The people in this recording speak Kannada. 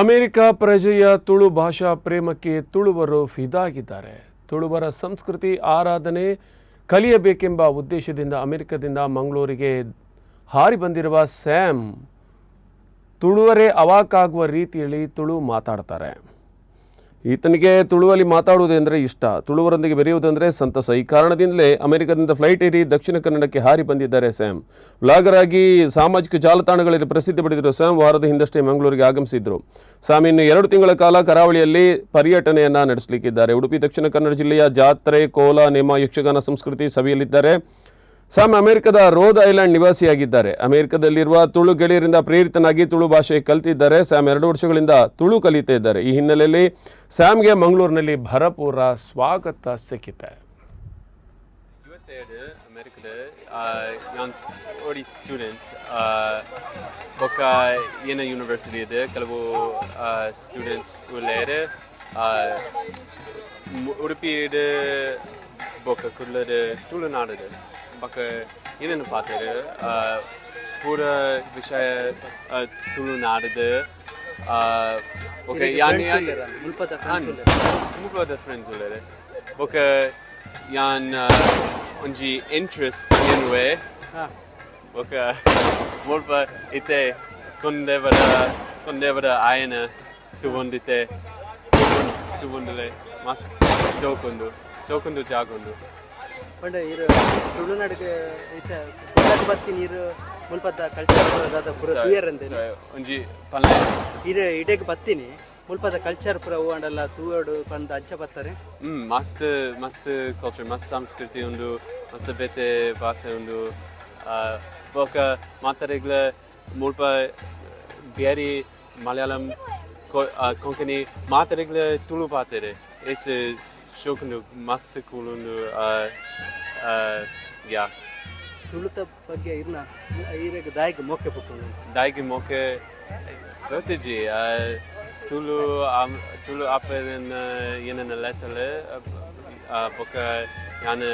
ಅಮೆರಿಕ ಪ್ರಜೆಯ ತುಳು ಭಾಷಾ ಪ್ರೇಮಕ್ಕೆ ತುಳುವರು ಫಿದಾಗಿದ್ದಾರೆ. ತುಳುವರ ಸಂಸ್ಕೃತಿ ಆರಾಧನೆ ಕಲಿಯಬೇಕೆಂಬ ಉದ್ದೇಶದಿಂದ ಅಮೆರಿಕದಿಂದ ಮಂಗಳೂರಿಗೆ ಹಾರಿ ಬಂದಿರುವ ಸ್ಯಾಮ್ ತುಳುವರೇ ಅವಾಕಾಗುವ ರೀತಿಯಲ್ಲಿ ತುಳು ಮಾತಾಡ್ತಾರೆ. ಈತನಿಗೆ ತುಳುವಲ್ಲಿ ಮಾತಾಡುವುದೆಂದರೆ ಇಷ್ಟ. ತುಳುವರೊಂದಿಗೆ ಬೆರೆಯುವುದೆಂದರೆ ಸಂತಸ. ಈ ಕಾರಣದಿಂದಲೇ ಅಮೆರಿಕದಿಂದ ಫ್ಲೈಟ್ ಏರಿ ದಕ್ಷಿಣ ಕನ್ನಡಕ್ಕೆ ಹಾರಿ ಬಂದಿದ್ದಾರೆ, ಸ್ಯಾಮ್. ವ್ಲಾಗರ್ ಆಗಿ ಸಾಮಾಜಿಕ ಜಾಲತಾಣಗಳಲ್ಲಿ ಪ್ರಸಿದ್ಧಿ ಪಡೆದಿರುವ ಸ್ಯಾಮ್ ವಾರದ ಹಿಂದಷ್ಟೇ ಮಂಗಳೂರಿಗೆ ಆಗಮಿಸಿದ್ರು. ಸ್ಯಾಮ್, ಇನ್ನು ಎರಡು ತಿಂಗಳ ಕಾಲ ಕರಾವಳಿಯಲ್ಲಿ ಪರ್ಯಟನೆಯನ್ನು ನಡೆಸಲಿಕ್ಕಿದ್ದಾರೆ. ಉಡುಪಿ, ದಕ್ಷಿಣ ಕನ್ನಡ ಜಿಲ್ಲೆಯ ಜಾತ್ರೆ, ಕೋಲ, ನೇಮ, ಯಕ್ಷಗಾನ ಸಂಸ್ಕೃತಿ ಸಭೆಯಲ್ಲಿದ್ದಾರೆ ಸ್ಯಾಮ್ ಅಮೆರಿಕದ ರೋದ್ ಐಲ್ಯಾಂಡ್ ನಿವಾಸಿಯಾಗಿದ್ದಾರೆ. ಅಮೆರಿಕದಲ್ಲಿರುವ ತುಳು ಗೆಳೆಯರಿಂದ ಪ್ರೇರಿತನಾಗಿ ತುಳು ಭಾಷೆ ಕಲಿತಿದ್ದಾರೆ. ಸ್ಯಾಮ್ ಎರಡು ವರ್ಷಗಳಿಂದ ತುಳು ಕಲಿತಾ ಇದ್ದಾರೆ. ಈ ಹಿನ್ನೆಲೆಯಲ್ಲಿ ಸ್ಯಾಮ್ಗೆ ಮಂಗಳೂರಿನಲ್ಲಿ ಭರಪೂರ ಸ್ವಾಗತ ಸಿಕ್ಕಿದೆ. ಓಡಿ ಸ್ಟೂಡೆಂಟ್ ಯೂನಿವರ್ಸಿಟಿ ಇದೆ. ಕೆಲವು ಸ್ಟೂಡೆಂಟ್ಸ್ ಉಡುಪಿಡ್ ಬೊಕ್ಕ ಕುಳ್ಳದ ತುಳುನಾಡದು ಬೊಕ್ಕ ಏನೇನು ಪಾತ್ರ ಪೂರ ವಿಷಯ ತುಳುನಾಡದು ಓಕೆ ಯಾನ್ ಮುಲ್ಪದ ಫ್ರೆಂಡ್ಸ್ ಉಳ್ಳೇರು ಓಕೆ ಯಾನ್ ಒಂಜಿ ಇಂಟ್ರೆಸ್ಟ್ ಎನ್ನುವೆ ಓಕೆ ಮುಲ್ಪ ಇತ್ತೆ ಕೊಂದೇವರ ಕೊಂದೇವರ ಆಯನ ತುಗೊಂದಿತ್ತೆ ತುಗೊಂಡಲೆ ಮಸ್ತ್ ಸೋಕೊಂದು ಸೋಕೊಂದು ಜಾಗೊಂದು. ಪಂಡ ಇರು ತುಳುನಾಡಿಗೆ ಇತ್ತ ಬತ್ತಿ ನೀರು ಮುಲ್ಪದ ಕಲ್ಚರ್ ಪುರ ದಾದ ಪುರ ಕ್ಲಿಯರ್ ಅಂದೆ ಒಂಜಿ ಪಲ್ಲ. ಇರು ಇಡೆಗೆ ಬತ್ತೀನಿ. ಮುಲ್ಪದ ಕಲ್ಚರ್ ಪುರ ಅಂಡಲ್ಲ ತೂವಡು ಪಂದ ಅಂಚ ಬತ್ತಾರೆ. ಹ್ಮ್ ಮಸ್ತ್ ಮಸ್ತ್ ಕಲ್ಚರ್ ಮಸ್ತ್ ಸಂಸ್ಕೃತಿ ಉಂಡು ಮಸ್ತ್ ಬೇತೆ ಭಾಷೆ ಉಂಡು. ಬೊಕ ಮಾತಾಡಿಗ್ಲ ಮುಲ್ಪ ಬೇರೆ ಮಲಯಾಳಂ ಕೊಂಕಣಿ ಮಾತಾಡಿಗ್ಲ ತುಳು ಪಾತೆರೆ. It's ಶೋಕುಂಡು ಮಸ್ತ್ ಕೂಲ್ ಉಂಡು ಯಾ ತುಳುತ ಬಗ್ಗೆ ಇರ್ನ ಇರೆಗೆ ದಾಯಿಗೆ ಮೊಕ್ಕೆ ಪುಟ್ಟು daigi moke vertigi tulu am tulu apen yenen letele boka jane